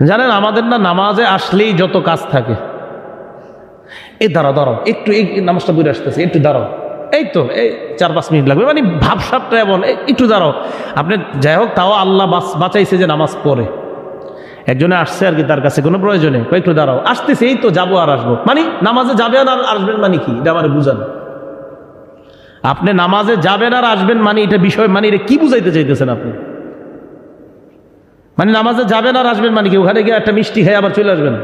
জানেন, আমাদের না নামাজে আসলেই যত কাজ থাকে। এই দাঁড়াও দাঁড়াও, একটু এই নামাজটা বুঝে আসতেছে, একটু দাঁড়াও। এই তো, এই চার পাঁচ মিনিট লাগবে মানে ভাবসাবটা এমন একটু দাঁড়াও। আপনি যাই হোক, তাও আল্লাহ বাঁচাইছে যে নামাজ পড়ে। একজনে আসছে আর কি তার কাছে কোনো প্রয়োজনে একটু দাঁড়াও, আসতেছে, এই তো যাব আর আসব। মানে নামাজে যাবেন আর আসবেন মানে কি? এটা আমার বুঝান। আপনি নামাজে যাবেন আর আসবেন মানে এটা বিষয় মানে এটা কি বুঝাইতে চাইতেছেন আপনি? মানে নামাজে যাবেন আর আসবেন মানে কি? ওখানে গিয়ে একটা মিষ্টি খেয়ে আবার চলে আসবেন?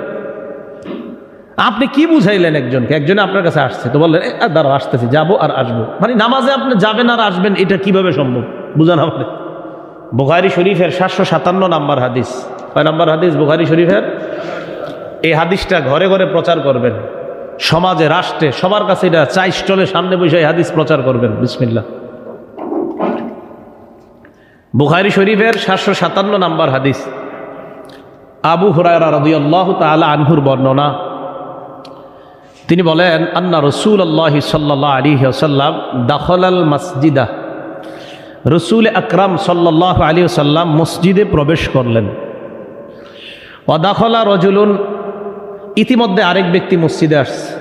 আপনি কি বুঝাইলেন একজনকে? একজনে আপনার কাছে আসছে তো বললেন "এ, দাঁড়াও আসতেছি যাব আর আসব। মানে নামাজে আপনি যাবেন আর আসবেন এটা কীভাবে সম্ভব? বুঝান আমাদের বুখারি শরীফের সাতশো সাতান্ন নাম্বার হাদিস। কয় নাম্বার হাদিস? বুখারি শরীফের? এই হাদিসটা ঘরে ঘরে প্রচার করবেন। সমাজে রাষ্ট্রে সবার কাছে এটা চাই স্টলের সামনে বসে এই হাদিস প্রচার করবেন। বিসমিল্লা বুখারি শরীফের সাতশো সাতান্ন নাম্বার হাদিস। আবু হুরায়রা রাদিয়াল্লাহু তাআলা আনহুর বর্ণনা। তিনি বলেন, আন্না রসুল আল্লাহ সাল্লাহ আলী সাল্লাম দাখলাল মসজিদা। রসুল আকরাম সাল্লাহ আলী সাল্লাম মসজিদে প্রবেশ করলেন। অদাখলা রজুলুন, ইতিমধ্যে আরেক ব্যক্তি মসজিদে আসছে।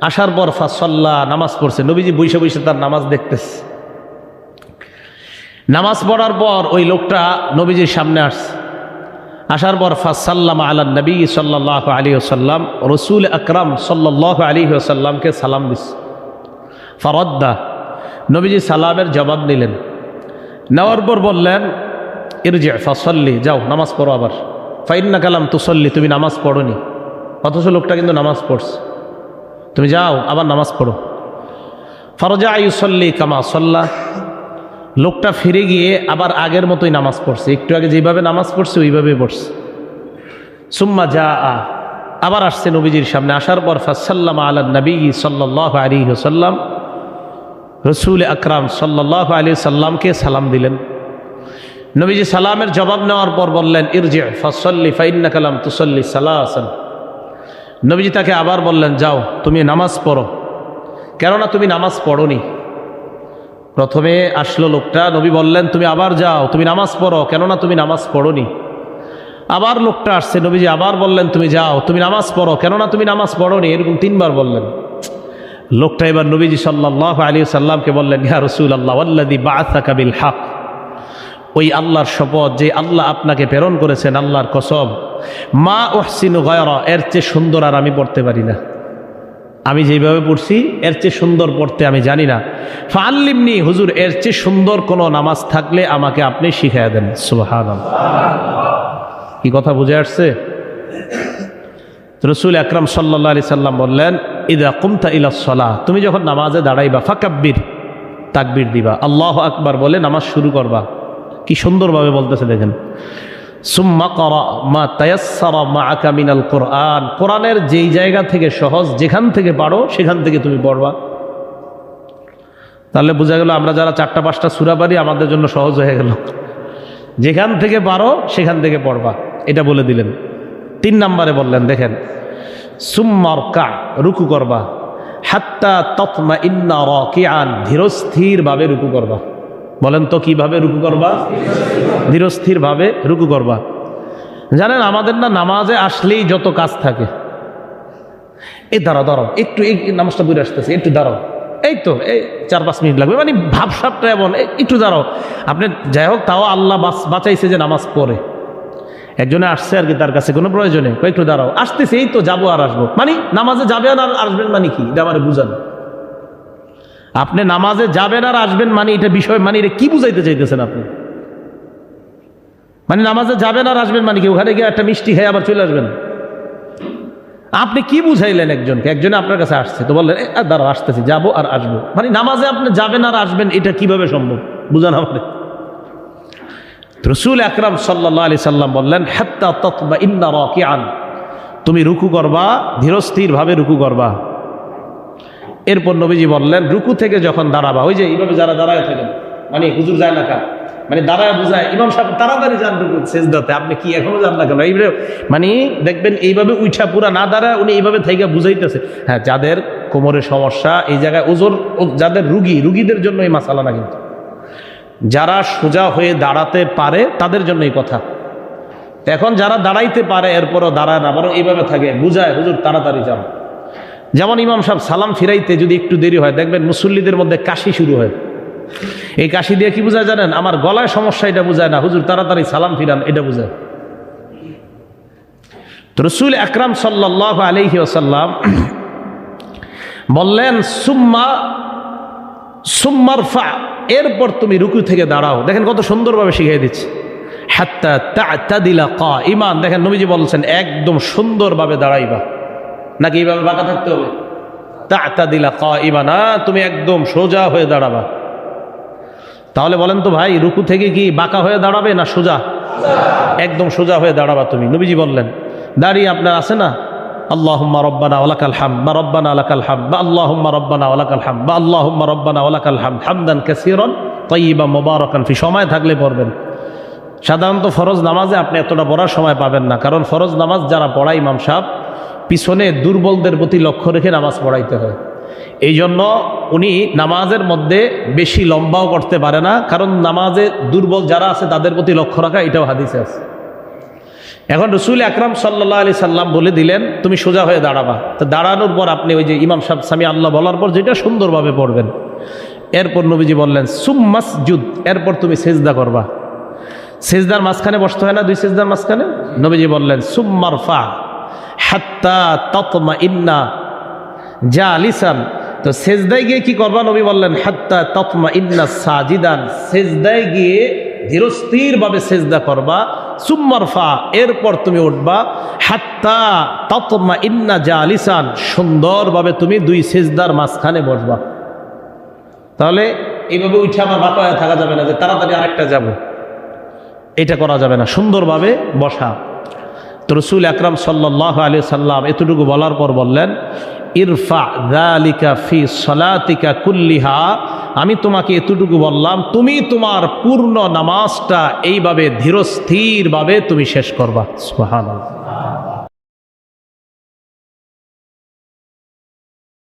আসার পর ফাসল্লাহ নামাজ পড়ছে। নবীজি বৈশে বৈশে তার নামাজ দেখতেছে। নামাজ পড়ার পর ওই লোকটা নবীজির সামনে আসছে। আসার পর ফাসাল্লাম আলা নবী সাল্লাহ আলী সাল্লাম রসুল আকরাম সাল্লাহ আলী সাল্লামকে সালাম দিস ফরদ্দা, নবীজি সালামের জবাব নিলেন নেওয়ার পর বললেন, ইরজে ফসল্লি, যাও নামাজ পড়ো আবার। ফাইন্না কালাম তুসল্লি, তুমি নামাজ পড়োনি। অথচ লোকটা কিন্তু নামাজ পড়ছে। তুমি যাও, আবার নামাজ পড়ো। ফরজা ইউসল্লি কামা সল্লাহ লোকটা ফিরে গিয়ে আবার আগের মতোই নামাজ পড়ছে। একটু আগে যেভাবে নামাজ পড়ছে, ওইভাবে পড়ছে। সুম্মা যা আ আবার আসছে নবীজির সামনে। আসার পর ফাসাল্লাম আলা নবী সাল্লাহ আলী সাল্লাম রসুল আকরাম সাল্লাহ আলী সাল্লামকে সালাম দিলেন। নবীজি সালামের জবাব নেওয়ার পর বললেন, ইরজে ফসল্লি ফাইন্না কালাম তুসল্লি সালাহ নবীজি তাকে আবার বললেন, যাও, তুমি নামাজ পড়ো। কেননা তুমি নামাজ পড়োনি। প্রথমে আসলো লোকটা, নবী বললেন, তুমি আবার যাও, তুমি নামাজ পড়ো। কেননা তুমি নামাজ পড়োনি। আবার লোকটা আসছে, নবীজি আবার বললেন, তুমি যাও, তুমি নামাজ পড়ো। কেননা তুমি নামাজ পড়োনি, এরকম তিনবার বললেন। লোকটা এবার নবীজি সাল্লাহ আলী সাল্লামকে বললেন, ইয়া রসুল আল্লাহ আল্লাদি হক। ওই আল্লাহর শপথ, যে আল্লাহ আপনাকে প্রেরণ করেছেন, আল্লাহর কসব। মা ওহসিনু গয়রা, এর চেয়ে সুন্দর আর আমি পড়তে পারি না। আমি যেভাবে পড়ছি, এর চেয়ে সুন্দর পড়তে আমি জানি না। ফাল্লিমনি হুজুর, এর চেয়ে সুন্দর কোনো নামাজ থাকলে আমাকে আপনি শিখাই দেন। সুহান কি কথা বুঝে আসছে? রসুল আকরাম সাল্লা আলি সাল্লাম বললেন, ইদা কুমতা ইলা সলা তুমি যখন নামাজে দাঁড়াইবা, ফাকাব্বির, তাকবির দিবা। আল্লাহ আকবার বলে নামাজ শুরু করবা। কি সুন্দরভাবে বলতেছে দেখেন। সুম্মা মা মা আকামিনাল কোরআন। কোরআনের যেই জায়গা থেকে সহজ, যেখান থেকে পারো, সেখান থেকে তুমি পড়বা। তাহলে বোঝা গেল আমরা যারা চারটা পাঁচটা সুরা পারি, আমাদের জন্য সহজ হয়ে গেল। যেখান থেকে পারো, সেখান থেকে পড়বা। এটা বলে দিলেন। তিন নম্বরে বললেন, দেখেন সুম্মার কা রুকু করবা। হাত্তা তৎমা ইন্না রকিয়ান ধীরস্থিরভাবে রুকু করবা। বলেন তো, কীভাবে রুকু করবা? ধীরস্থিরভাবে রুকু করবা। জানেন, আমাদের না নামাজে আসলেই যত কাজ থাকে। এই দাঁড়াও দাঁড়াও, একটু এই নামাজটা বুঝে আসতেছে, একটু দাঁড়াও। এই তো, এই চার পাঁচ মিনিট লাগবে মানে ভাবসাবটা এমন একটু দাঁড়াও। আপনি যাই হোক, তাও আল্লাহ বাঁচাইছে যে নামাজ পড়ে। একজনে আসছে আর কি তার কাছে কোনো প্রয়োজনে একটু দাঁড়াও, আসতেছে, এই তো যাব আর আসব। মানে নামাজে যাবেন আর আসবেন মানে কি? এটা আমার বুঝান। আপনি নামাজে যাবেন আর আসবেন মানে এটা বিষয় মানে এটা কি বুঝাইতে চাইতেছেন আপনি? মানে নামাজে যাবেন আর আসবেন মানে কি, ওখানে গিয়ে একটা মিষ্টি খেয়ে আবার চলে আসবেন? আপনি কি বুঝাইলেন একজনকে? একজনে আপনার কাছে আসছে, তো বললেন দাঁড়া আসতেছি, যাব আর আসব। মানে নামাজে আপনি যাবেন আর আসবেন, এটা কীভাবে সম্ভব? বুঝান আমাদের। রসুল আকরাম সাল্লাহ আলি সাল্লাম বললেন, হাত্তা তৎবা ইন্না রাকিআন। তুমি রুকু করবা, ধীরস্থিরভাবে রুকু করবা। এরপর নবীজি বললেন, রুকু থেকে যখন দাঁড়াবা, ওই যে এইভাবে যারা দাঁড়ায় থাকেন মানে হুজুর যায় না কা মানে দাঁড়ায় বুঝায়, ইমাম সাহেব তাড়াতাড়ি যান রুকু সেজদাতে, আপনি কি এখনও যান না কেন? এইভাবে মানে দেখবেন এইভাবে উঠা পুরা না দাঁড়ায়, উনি এইভাবে থেকে বুঝাইতেছে। হ্যাঁ যাদের কোমরের সমস্যা, এই জায়গায় ওজোর যাদের রুগী, রুগীদের জন্য এই মাসালা না কিন্তু। যারা সোজা হয়ে দাঁড়াতে পারে, তাদের জন্য এই কথা। এখন যারা দাঁড়াইতে পারে, এরপরও দাঁড়ায় না, বরং এইভাবে থাকে, বুঝায়, হুজুর তাড়াতাড়ি যান। যেমন ইমাম সাহেব সালাম ফিরাইতে যদি একটু দেরি হয়, দেখবেন মুসল্লিদের মধ্যে কাশি শুরু হয়। এই কাশি দিয়ে কি বোঝায় জানেন? আমার গলায় সমস্যা এটা বোঝায় না। হুজুর, তাড়াতাড়ি সালাম ফিরান, এটা বোঝায়। রসুল আকরাম সাল্লাহ আলহি আসাল্লাম বললেন, সুম্মা সুম্মার ফা এরপর তুমি রুকু থেকে দাঁড়াও। দেখেন কত সুন্দরভাবে শিখিয়ে দিচ্ছে। হাত্তা তা দিলা ক ইমান দেখেন নবীজি বলছেন, একদম সুন্দরভাবে দাঁড়াইবা। নাকি এইভাবে বাঁকা থাকতে হবে? তা দিলা ক ইমানা তুমি একদম সোজা হয়ে দাঁড়াবা। তাহলে বলেন তো ভাই, রুকু থেকে কি বাঁকা হয়ে দাঁড়াবে না সোজা? একদম সোজা হয়ে দাঁড়াবা তুমি, নবীজি বললেন। দাঁড়িয়ে আপনার আছে না? আল্লাহুম্মা রব্বানা ওয়ালাকাল হাম বা রব্বানা আলাকাল হাম বা আল্লাহুম্মা রব্বানা ওয়ালাকাল হাম বা আল্লাহুম্মা রব্বানা ওয়ালাকাল হাম হামদান কাসীরান তাইয়িবা মুবারাকান, ফি সময় থাকলে পড়বেন। সাধারণত ফরজ নামাজে আপনি এতটা পড়ার সময় পাবেন না, কারণ ফরজ নামাজ যারা পড়ায় ইমাম সাহেব পিছনে দুর্বলদের প্রতি লক্ষ্য রেখে নামাজ পড়াইতে হয়। এই জন্য উনি নামাজের মধ্যে বেশি লম্বাও করতে পারে না, কারণ নামাজে দুর্বল যারা আছে তাদের প্রতি লক্ষ্য রাখা, এটাও হাদিসে আছে। এখন রসুল আকরাম সাল্লাহ আলি সাল্লাম বলে দিলেন, তুমি সোজা হয়ে দাঁড়াবা। তো দাঁড়ানোর পর আপনি ওই যে ইমাম সাহেব সামি আল্লাহ বলার পর যেটা সুন্দরভাবে পড়বেন। এরপর নবীজি বললেন সুম্মাস যুদ এরপর তুমি সেজদা করবা। সেজদার মাঝখানে বসতে হয় না, দুই সেজদার মাঝখানে? নবীজি বললেন সুম্মার ফা হাত্তা ততমা ইন্না যা আলিসান তো সেজদায় গিয়ে কি করবা? নবী বললেন, হাত্তা ততমা ইন্না সাজিদান। সেজদায় গিয়ে ধীরস্থিরভাবে সেজদা করবা। সুম্মার ফা এরপর তুমি উঠবা। হাত্তা ততমা ইন্না যা আলিসান সুন্দরভাবে তুমি দুই সেজদার মাঝখানে বসবা। তাহলে এইভাবে উঠে আমার বাঁকা হয়ে থাকা যাবে না যে তাড়াতাড়ি আরেকটা যাব। এটা করা যাবে না। সুন্দরভাবে বসা। তো রসুল আকরাম সাল্লাহ আলি সাল্লাম এতটুকু বলার পর বললেন, ইরফা দালিকা ফি সলাতিকা কুল্লিহা আমি তোমাকে এতটুকু বললাম, তুমি তোমার পূর্ণ নামাজটা এইভাবে ধীরস্থিরভাবে তুমি শেষ করবা। সুবহানাল্লাহ।